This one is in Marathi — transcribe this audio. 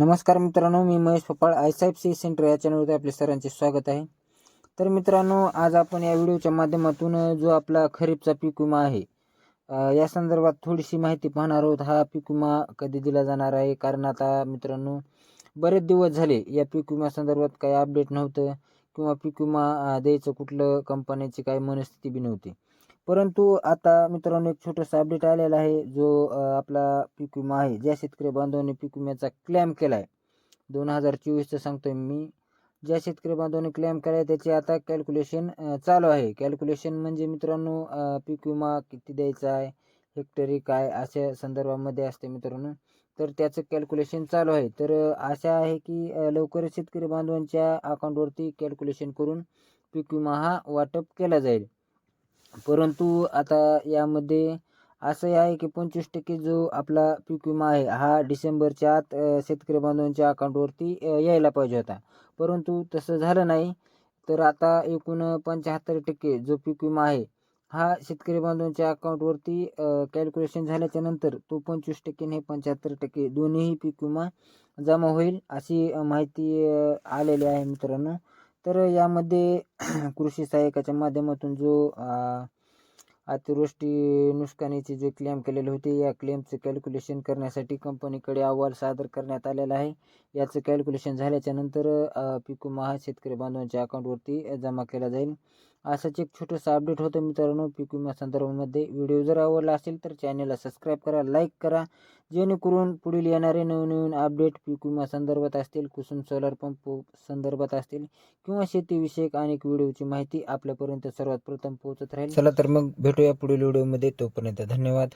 नमस्कार मित्रांनो मी महेश पपाळ आय साहेब सी सेंटर या चॅनलवरती आपले सरांचे स्वागत आहे. तर मित्रांनो आज आपण या व्हिडिओच्या माध्यमातून जो आपला खरीपचा पीक विमा आहे या संदर्भात थोडीशी माहिती पाहणार आहोत. हा पीक विमा कधी दिला जाणार आहे? कारण आता मित्रांनो बरेच दिवस झाले या पीक विमा संदर्भात काही अपडेट नव्हतं किंवा पीक विमा द्यायचं कुठलं कंपन्याची काही मनस्थिती बी नव्हती. परंतु आता मित्रांनो एक छोटंसं अपडेट आलेला आहे जो आपला पीक विमा आहे ज्या शेतकरी बांधवांनी पीक विम्याचा क्लेम केला आहे दोन हजार चोवीसचं सांगतोय मी. ज्या शेतकरी बांधवांनी क्लेम केला आहे त्याचे आता कॅल्क्युलेशन चालू आहे. कॅल्क्युलेशन म्हणजे मित्रांनो पीक विमा किती द्यायचा आहे हेक्टरी काय अशा संदर्भामध्ये असते मित्रांनो. तर त्याचं कॅल्क्युलेशन चालू आहे. तर आशा आहे की लवकरच शेतकरी बांधवांच्या अकाउंटवरती कॅल्क्युलेशन करून पीक विमा हा वाटप केला जाईल. परंतु आता यामध्ये असंही आहे की पंचवीस टक्के जो आपला पीक विमा आहे हा डिसेंबरच्या आत शेतकरी बांधवांच्या अकाउंटवरती यायला पाहिजे होता. परंतु तसं झालं नाही तर आता एकूण पंच्याहत्तर टक्के जो पीक विमा आहे हा शेतकरी बांधवांच्या अकाउंटवरती कॅल्क्युलेशन झाल्याच्यानंतर तो पंचवीस टक्के आणि पंच्याहत्तर टक्के दोन्हीही पीक विमा जमा होईल अशी माहिती आलेली आहे मित्रांनो. तर यामध्ये कृषी सहाय्यकाच्या माध्यमातून जो अतिवृष्टी नुकसानीचे जे क्लेम केलेले होते या क्लेमचे कॅल्क्युलेशन करण्यासाठी कंपनीकडे अहवाल सादर करण्यात आलेला आहे. याचं कॅल्क्युलेशन झाल्याच्यानंतर पिकू महा हा शेतकरी बांधवांच्या अकाउंटवरती जमा केला जाईल. असंच एक छोटंसं अपडेट होतं मित्रांनो. पीक विमा संदर्भामध्ये व्हिडिओ जर आवडला असेल तर चॅनलला सबस्क्राईब करा लाईक करा. जेणेकरून पुढील येणारे नवनवीन अपडेट पीक विमा संदर्भात असतील कुसुम सोलार पंप संदर्भात असतील किंवा शेतीविषयक अनेक व्हिडिओची माहिती आपल्यापर्यंत सर्वात प्रथम पोहोचत राहील. चला तर मग भेटूया पुढील व्हिडिओमध्ये तोपर्यंत धन्यवाद.